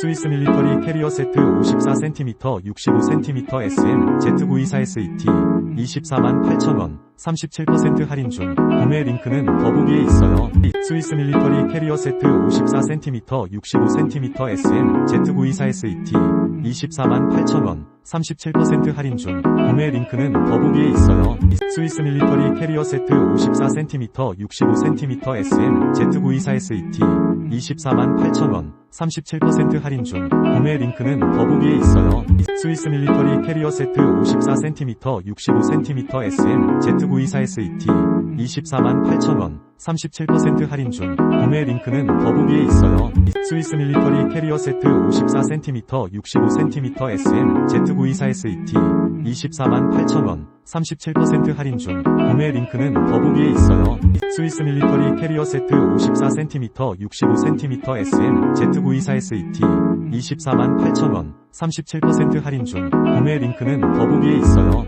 스위스 밀리터리 캐리어 세트 54cm 65cm SM Z924SET 24만 8천원 37% 할인 중 구매 링크는 더보기에 있어요. 스위스 밀리터리 캐리어 세트 54cm 65cm SM Z924SET 24만 8천원 37% 할인 중 구매 링크는 더보기에 있어요. 스위스 밀리터리 캐리어 세트 54cm 65cm SM Z924SET 24만 8천원 37% 할인 중 구매 링크는 더보기에 있어요. 스위스 밀리터리 캐리어 세트 54cm 65cm SM Z924SET 24만 8천원 37% 할인 중 구매 링크는 더보기에 있어요. 스위스 밀리터리 캐리어 세트 54cm 65cm SM Z924SET 24만 8천원 37% 할인 중 구매 링크는 더보기에 있어요. 스위스 밀리터리 캐리어 세트 54cm 65cm SM Z924SET 24만 8천원 37% 할인 중 구매 링크는 더보기에 있어요.